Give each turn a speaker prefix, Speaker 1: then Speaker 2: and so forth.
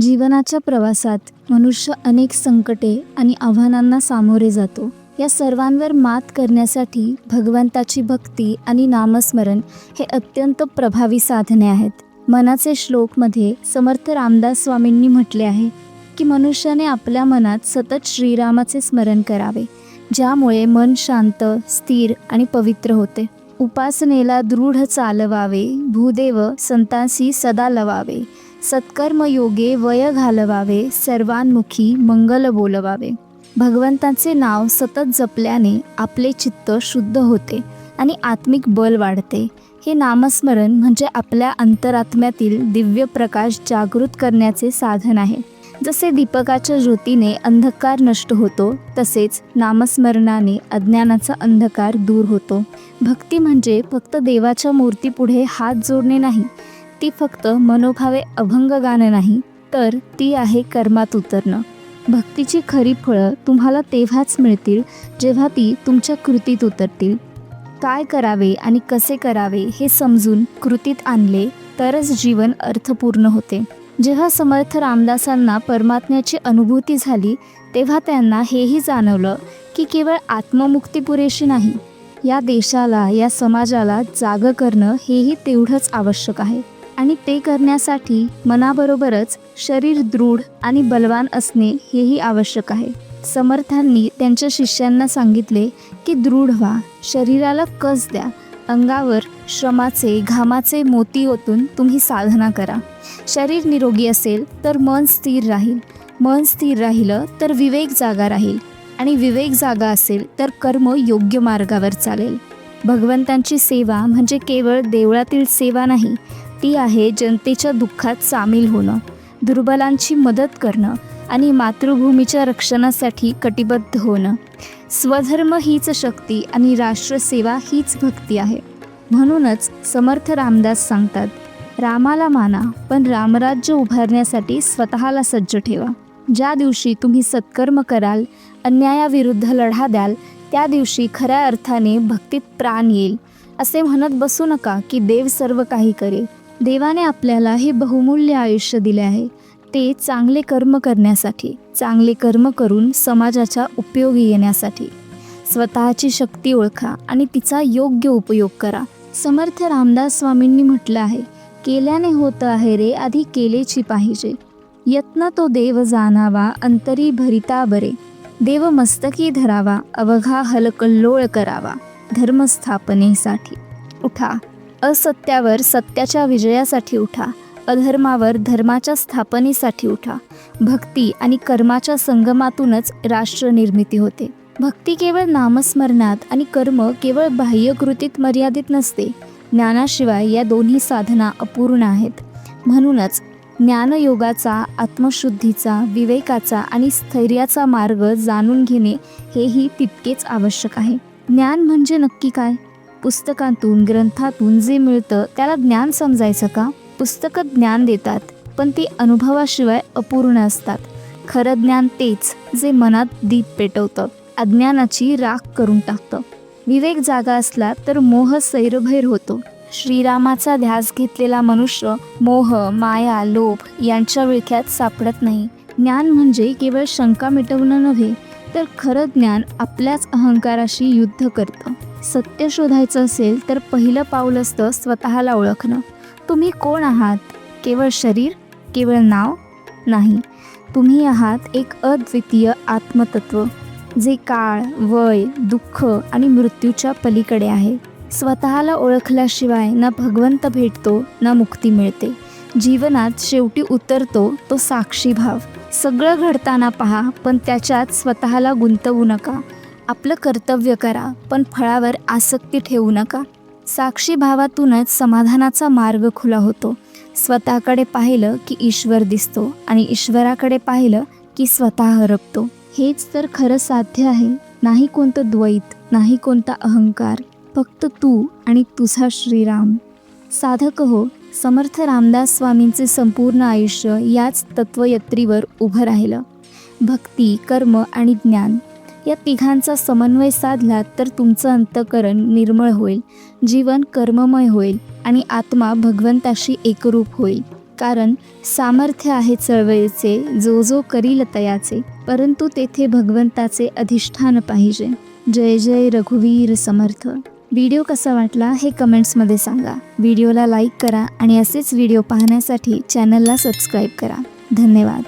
Speaker 1: जीवनाच्या प्रवासात मनुष्य अनेक संकटे आणि आव्हानांना सामोरे जातो. या सर्वांवर मात करण्यासाठी भगवंताची भक्ती आणि नामस्मरण हे अत्यंत प्रभावी साधने आहेत. मनाचे श्लोकमध्ये समर्थ रामदास स्वामींनी म्हटले आहे की मनुष्याने आपल्या मनात सतत श्रीरामाचे स्मरण करावे ज्यामुळे मन शांत स्थिर आणि पवित्र होते. उपासनेला दृढ चालवावे भूदेव संतांशी सदा लवावे सत्कर्मयोगे वय घालवावे सर्वांमुखी मंगल बोलवावे. भगवंताचे नाव सतत जपल्याने आपले चित्त शुद्ध होते आणि आत्मिक बल वाढते. हे नामस्मरण म्हणजे आपल्या अंतरात्म्यातील दिव्य प्रकाश जागृत करण्याचे साधन आहे. जसे दीपकाच्या ज्योतीने अंधकार नष्ट होतो तसेच नामस्मरणाने अज्ञानाचा अंधकार दूर होतो. भक्ती म्हणजे फक्त देवाच्या मूर्तीपुढे हात जोडणे नाही ती फक्त मनोभावे अभंग गाणं नाही तर ती आहे कर्मात उतरणं. भक्तीची खरी फळं तुम्हाला तेव्हाच मिळतील जेव्हा ती तुमच्या कृतीत उतरतील. काय करावे आणि कसे करावे हे समजून कृतीत आणले तरच जीवन अर्थपूर्ण होते. जेव्हा समर्थ रामदासांना परमात्म्याची अनुभूती झाली तेव्हा त्यांना हेही जाणवलं की केवळ आत्ममुक्ती पुरेशी नाही. या देशाला या समाजाला जागं करणं हेही तेवढंच आवश्यक आहे. आणि ते करण्यासाठी मनाबरोबरच शरीर दृढ आणि बलवान असणे हेही आवश्यक आहे. समर्थांनी त्यांच्या शिष्यांना सांगितले की दृढ व्हा. शरीराला कस द्या. अंगावर श्रमाचे घामाचे मोती ओतून तुम्ही साधना करा. शरीर निरोगी असेल तर मन स्थिर राहील. मन स्थिर राहिलं तर विवेक जागा राहील. आणि विवेक जागा असेल तर कर्म योग्य मार्गावर चालेल. भगवंतांची सेवा म्हणजे केवळ देवळातील सेवा नाही ती आहे जनतेच्या दुःखात सामील होणं दुर्बलांची मदत करणं आणि मातृभूमीच्या रक्षणासाठी कटिबद्ध होणं. स्वधर्म हीच शक्ती आणि राष्ट्रसेवा हीच भक्ती आहे. म्हणूनच समर्थ रामदास सांगतात रामाला माना पण रामराज्य उभारण्यासाठी स्वतःला सज्ज ठेवा. ज्या दिवशी तुम्ही सत्कर्म कराल अन्यायाविरुद्ध लढा द्याल त्या दिवशी खऱ्या अर्थाने भक्तीत प्राण येईल. असे म्हणत बसू नका की देव सर्व काही करेल. देवाने आपल्याला हे बहुमूल्य आयुष्य दिले आहे. ते चांगले कर्म करण्यासाठी चांगले कर्म करून समाजाच्या उपयोगी येण्यासाठी. स्वतःची शक्ती ओळखा आणि तिचा योग्य उपयोग करा. समर्थ रामदास स्वामींनी म्हटलं आहे केल्याने होतं आहे रे आधी केलेची पाहिजे. यत्न तो देव जाणावा अंतरी भरिता बरे. देव मस्तकी धरावा अवघा हलकल्लोळ करावा. धर्मस्थापनेसाठी उठा. असत्यावर सत्याच्या विजयासाठी उठा. अधर्मावर धर्माच्या स्थापनेसाठी उठा. भक्ती आणि कर्माच्या संगमातूनच राष्ट्र निर्मिती होते. भक्ती केवळ नामस्मरणात आणि कर्म केवळ बाह्यकृतीत मर्यादित नसते. ज्ञानाशिवाय या दोन्ही साधना अपूर्ण आहेत. म्हणूनच ज्ञानयोगाचा आत्मशुद्धीचा विवेकाचा आणि स्थैर्याचा मार्ग जाणून घेणे हेही तितकेच आवश्यक आहे. ज्ञान म्हणजे नक्की काय? पुस्तकातून ग्रंथातून जे मिळतं त्याला ज्ञान समजायचं का? पुस्तकं ज्ञान देतात पण ती अनुभवाशिवाय अपूर्ण असतात. खरं ज्ञान तेच जे मनात दीप पेटवतं अज्ञानाची राख करून टाकतं. विवेक जागा असला तर मोह सैरभैर होतो. श्रीरामाचा ध्यास घेतलेला मनुष्य मोह माया लोभ यांच्या विळख्यात सापडत नाही. ज्ञान म्हणजे केवळ शंका मिटवणं नव्हे तर खरं ज्ञान आपल्याच अहंकाराशी युद्ध करतं. सत्य शोधायचं असेल तर पहिलं पाऊल असतं स्वतःला ओळखणं. तुम्ही कोण आहात? केवळ शरीर केवळ नाव? नाही. तुम्ही आहात एक अद्वितीय आत्मतत्व जे काळ वय दुःख आणि मृत्यूच्या पलीकडे आहे. स्वतःला ओळखल्याशिवाय ना भगवंत भेटतो ना मुक्ती मिळते. जीवनात शेवटी उतरतो तो साक्षी भाव सगळं घडताना पहा पण त्याच्यात स्वतःला गुंतवू नका. आपलं कर्तव्य करा पण फळावर आसक्ती ठेवू नका. साक्षी भावातूनच समाधानाचा मार्ग खुला होतो. स्वतःकडे पाहिलं की ईश्वर दिसतो आणि ईश्वराकडे पाहिलं की स्वतः हरपतो. हेच तर खरं साध्य आहे. नाही कोणतं द्वैत नाही कोणता अहंकार फक्त तू आणि तुझा श्रीराम. साधक हो समर्थ रामदास स्वामींचे संपूर्ण आयुष्य याच तत्वयत्रीवर उभं राहिलं. भक्ती कर्म आणि ज्ञान या तिघांचा समन्वय साधला तर तुमचं अंतकरण निर्मळ होईल जीवन कर्ममय होईल आणि आत्मा भगवंताशी एकरूप होईल. कारण सामर्थ्य आहे चळवळीचे जो जो करील तयाचे परंतु तेथे भगवंताचे अधिष्ठान पाहिजे. जय जय रघुवीर समर्थ. व्हिडिओ कसा वाटला हे कमेंट्समध्ये सांगा. व्हिडिओला लाईक करा आणि असेच व्हिडिओ पाहण्यासाठी चॅनलला सबस्क्राईब करा. धन्यवाद.